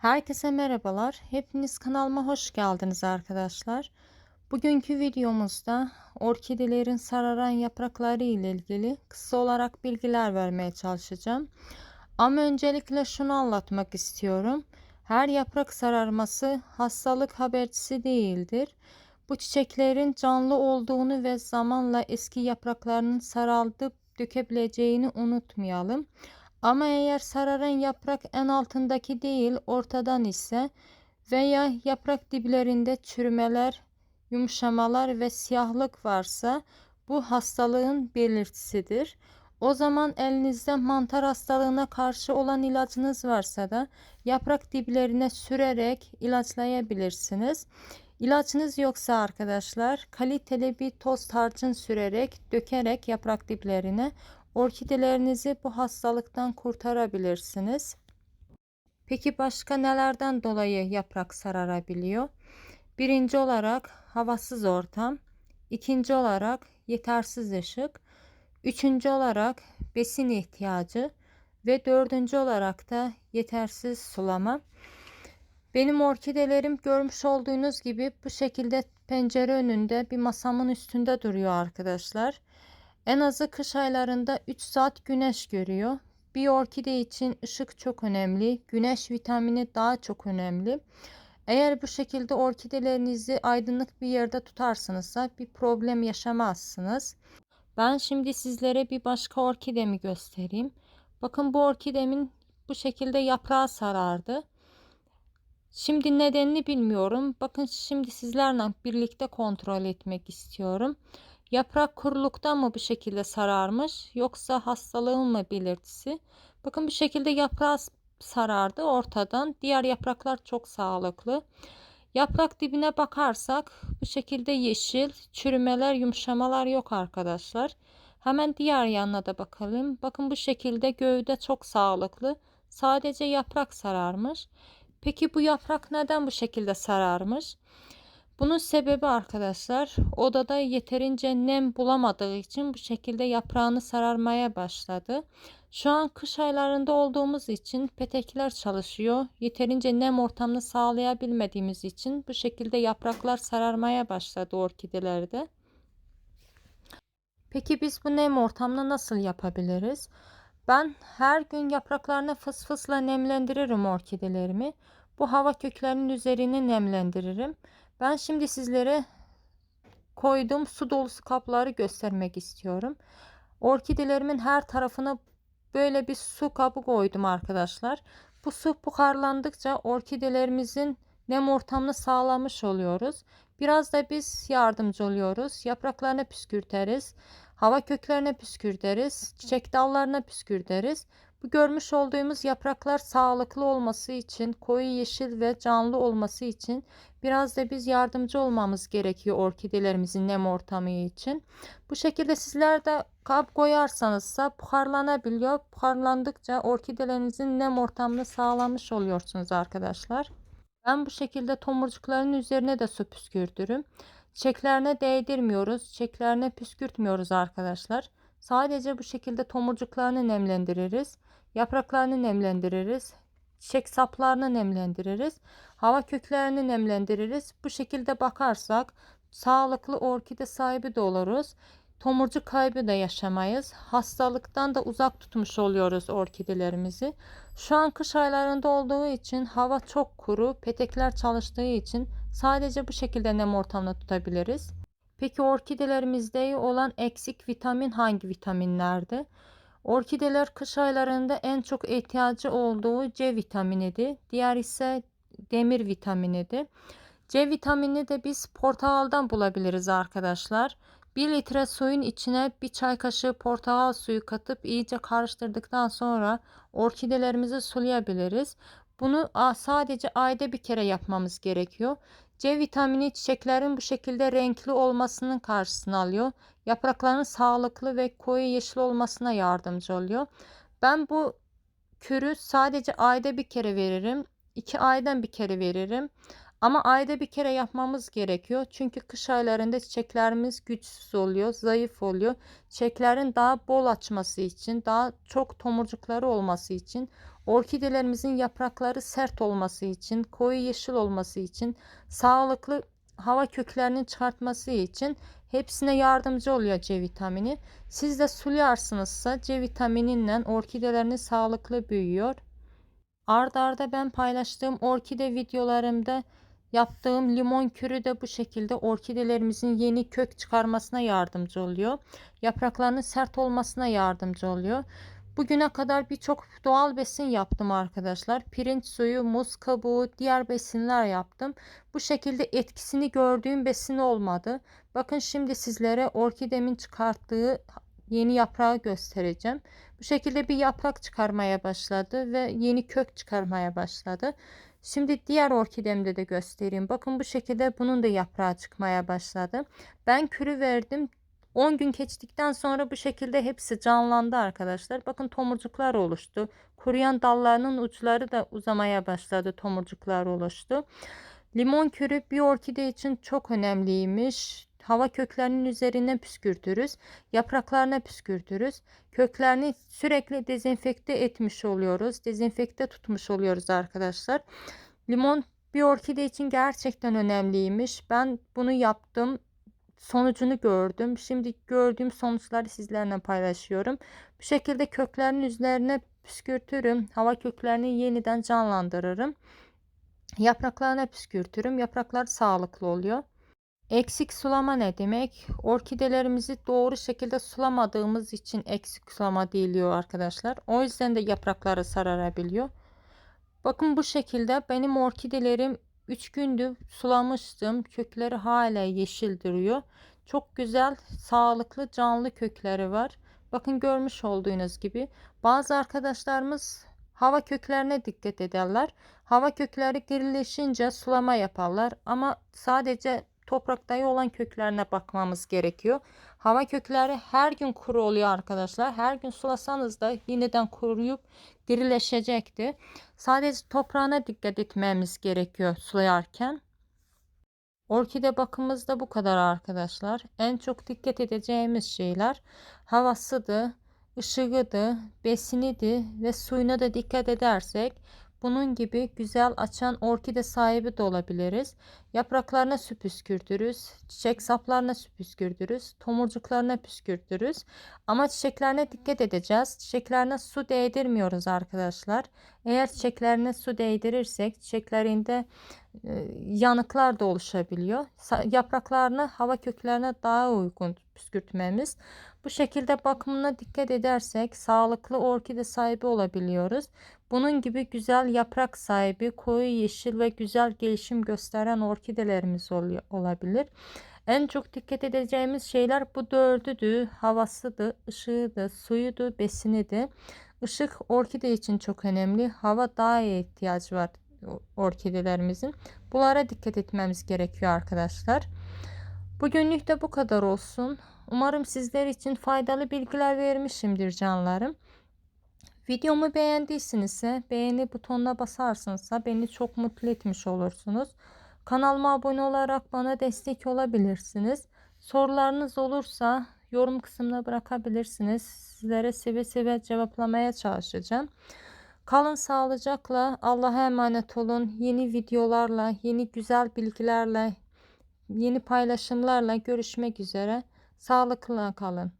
Herkese merhabalar. Hepiniz kanalıma hoş geldiniz arkadaşlar. Bugünkü videomuzda orkidelerin sararan yaprakları ile ilgili kısa olarak bilgiler vermeye çalışacağım. Ama öncelikle şunu anlatmak istiyorum. Her yaprak sararması hastalık habercisi değildir. Bu çiçeklerin canlı olduğunu ve zamanla eski yapraklarının saraldıp dökebileceğini unutmayalım. Ama eğer sararan yaprak en altındaki değil ortadan ise veya yaprak diplerinde çürümeler, yumuşamalar ve siyahlık varsa bu hastalığın belirtisidir. O zaman elinizde mantar hastalığına karşı olan ilacınız varsa da yaprak diplerine sürerek ilaçlayabilirsiniz. İlaçınız yoksa arkadaşlar kaliteli bir toz tarçın sürerek dökerek yaprak diplerine orkidelerinizi bu hastalıktan kurtarabilirsiniz. Peki başka nelerden dolayı yaprak sararabiliyor? Birinci olarak havasız ortam, ikinci olarak yetersiz ışık, üçüncü olarak besin ihtiyacı ve dördüncü olarak da yetersiz sulama. Benim orkidelerim görmüş olduğunuz gibi bu şekilde pencere önünde bir masamın üstünde duruyor arkadaşlar. En azı kış aylarında 3 saat güneş görüyor. Bir orkide için ışık çok önemli. Güneş vitamini daha çok önemli. Eğer bu şekilde orkidelerinizi aydınlık bir yerde tutarsanızsa bir problem yaşamazsınız. Ben şimdi sizlere bir başka orkidemi göstereyim. Bakın bu orkidemin bu şekilde yaprağı sarardı. Şimdi nedenini bilmiyorum. Bakın şimdi sizlerle birlikte kontrol etmek istiyorum. Yaprak kuruluktan mı bu şekilde sararmış yoksa hastalığın mı belirtisi? Bakın bu şekilde yaprağı sarardı ortadan. Diğer yapraklar çok sağlıklı. Yaprak dibine bakarsak bu şekilde yeşil çürümeler yumuşamalar yok arkadaşlar. Hemen diğer yanına da bakalım. Bakın bu şekilde gövde çok sağlıklı. Sadece yaprak sararmış. Peki bu yaprak neden bu şekilde sararmış? Bunun sebebi arkadaşlar odada yeterince nem bulamadığı için bu şekilde yaprağını sararmaya başladı. Şu an kış aylarında olduğumuz için petekler çalışıyor. Yeterince nem ortamını sağlayabilmediğimiz için bu şekilde yapraklar sararmaya başladı orkidelerde. Peki biz bu nem ortamını nasıl yapabiliriz? Ben her gün yapraklarını fıs fısla nemlendiririm orkidelerimi. Bu hava köklerinin üzerini nemlendiririm. Ben şimdi sizlere koyduğum su dolusu kapları göstermek istiyorum. Orkidelerimin her tarafına böyle bir su kabı koydum arkadaşlar. Bu su buharlandıkça orkidelerimizin nem ortamını sağlamış oluyoruz. Biraz da biz yardımcı oluyoruz. Yapraklarına püskürteriz. Hava köklerine püskürteriz. Çiçek dallarına püskürteriz. Bu görmüş olduğumuz yapraklar sağlıklı olması için, koyu yeşil ve canlı olması için biraz da biz yardımcı olmamız gerekiyor orkidelerimizin nem ortamı için. Bu şekilde sizler de kap koyarsanızsa buharlanabiliyor. Buharlandıkça orkidelerinizin nem ortamını sağlamış oluyorsunuz arkadaşlar. Ben bu şekilde tomurcukların üzerine de su püskürtürüm. Çiçeklerine değdirmiyoruz. Çiçeklerine püskürtmüyoruz arkadaşlar. Sadece bu şekilde tomurcuklarını nemlendiririz. Yapraklarını nemlendiririz. Çiçek saplarını nemlendiririz. Hava köklerini nemlendiririz. Bu şekilde bakarsak sağlıklı orkide sahibi de oluruz. Tomurcuk kaybı da yaşamayız. Hastalıktan da uzak tutmuş oluyoruz orkidelerimizi. Şu an kış aylarında olduğu için hava çok kuru, petekler çalıştığı için sadece bu şekilde nem ortamında tutabiliriz. Peki orkidelerimizde olan eksik vitamin hangi vitaminlerdi? Orkideler kış aylarında en çok ihtiyacı olduğu C vitaminidir. Diğer ise demir vitaminidir. C vitamini de biz portakaldan bulabiliriz arkadaşlar. 1 litre suyun içine bir çay kaşığı portakal suyu katıp iyice karıştırdıktan sonra orkidelerimizi sulayabiliriz. Bunu sadece ayda bir kere yapmamız gerekiyor. C vitamini çiçeklerin bu şekilde renkli olmasının karşısına alıyor. Yaprakların sağlıklı ve koyu yeşil olmasına yardımcı oluyor. Ben bu kürü sadece ayda bir kere veririm. 2 aydan bir kere veririm. Ama ayda bir kere yapmamız gerekiyor. Çünkü kış aylarında çiçeklerimiz güçsüz oluyor, zayıf oluyor. Çiçeklerin daha bol açması için, daha çok tomurcukları olması için orkidelerimizin yaprakları sert olması için, koyu yeşil olması için, sağlıklı hava köklerinin çıkartması için hepsine yardımcı oluyor C vitamini. Siz de sulayarsınızsa C vitaminiyle orkideleriniz sağlıklı büyüyor. Arda arda ben paylaştığım orkide videolarımda yaptığım limon kürü de bu şekilde orkidelerimizin yeni kök çıkarmasına yardımcı oluyor. Yapraklarının sert olmasına yardımcı oluyor. Bugüne kadar birçok doğal besin yaptım arkadaşlar. Pirinç suyu, muz kabuğu, diğer besinler yaptım. Bu şekilde etkisini gördüğüm besin olmadı. Bakın şimdi sizlere orkidemin çıkarttığı yeni yaprağı göstereceğim. Bu şekilde bir yaprak çıkarmaya başladı ve yeni kök çıkarmaya başladı. Şimdi diğer orkidemde de göstereyim. Bakın bu şekilde bunun da yaprağı çıkmaya başladı. Ben kürü verdim. 10 gün geçtikten sonra bu şekilde hepsi canlandı arkadaşlar. Bakın tomurcuklar oluştu. Kuruyan dallarının uçları da uzamaya başladı. Tomurcuklar oluştu. Limon kürü bir orkide için çok önemliymiş. Hava köklerinin üzerine püskürtürüz. Yapraklarına püskürtürüz. Köklerini sürekli dezenfekte etmiş oluyoruz. Dezenfekte tutmuş oluyoruz arkadaşlar. Limon bir orkide için gerçekten önemliymiş. Ben bunu yaptım. Sonucunu gördüm. Şimdi gördüğüm sonuçları sizlerle paylaşıyorum. Bu şekilde köklerin üzerine püskürtürüm. Hava köklerini yeniden canlandırırım. Yapraklarına püskürtürüm. Yapraklar sağlıklı oluyor. Eksik sulama ne demek? Orkidelerimizi doğru şekilde sulamadığımız için eksik sulama değiliyor arkadaşlar. O yüzden de yaprakları sararabiliyor. Bakın bu şekilde benim orkidelerim 3 gündür sulamıştım. Kökleri hala yeşil duruyor. Çok güzel, sağlıklı, canlı kökleri var. Bakın görmüş olduğunuz gibi. Bazı arkadaşlarımız hava köklerine dikkat ederler. Hava kökleri dirileşince sulama yaparlar. Ama sadece toprakta olan köklerine bakmamız gerekiyor. Hava kökleri her gün kuru oluyor arkadaşlar. Her gün sulasanız da yeniden kuruyup dirileşecekti. Sadece toprağına dikkat etmemiz gerekiyor sulayarken. Orkide bakımımız da bu kadar arkadaşlar. En çok dikkat edeceğimiz şeyler havasıdı, ışığıdı, besinidi ve suyuna da dikkat edersek bunun gibi güzel açan orkide sahibi de olabiliriz. Yapraklarına su püskürtürüz. Çiçek saplarına su püskürtürüz. Tomurcuklarına püskürtürüz. Ama çiçeklerine dikkat edeceğiz. Çiçeklerine su değdirmiyoruz arkadaşlar. Eğer çiçeklerine su değdirirsek çiçeklerinde e, yanıklar da oluşabiliyor. Yapraklarına hava köklerine daha uygun püskürtmemiz. Bu şekilde bakımına dikkat edersek sağlıklı orkide sahibi olabiliyoruz. Bunun gibi güzel yaprak sahibi, koyu yeşil ve güzel gelişim gösteren orkidelerimiz olabilir. En çok dikkat edeceğimiz şeyler bu dördüdü. Havasıdı, ışığıydı, suyudu, besiniydi. Işık orkide için çok önemli. Hava daha iyi ihtiyaç var orkidelerimizin. Bunlara dikkat etmemiz gerekiyor arkadaşlar. Bugünlük de bu kadar olsun. Umarım sizler için faydalı bilgiler vermişimdir canlarım. Videomu beğendiysinizse beğeni butonuna basarsanızsa beni çok mutlu etmiş olursunuz. Kanalıma abone olarak bana destek olabilirsiniz. Sorularınız olursa yorum kısmına bırakabilirsiniz. Sizlere seve seve cevaplamaya çalışacağım. Kalın sağlıcakla Allah'a emanet olun. Yeni videolarla, yeni güzel bilgilerle, yeni paylaşımlarla görüşmek üzere. Sağlıkla kalın.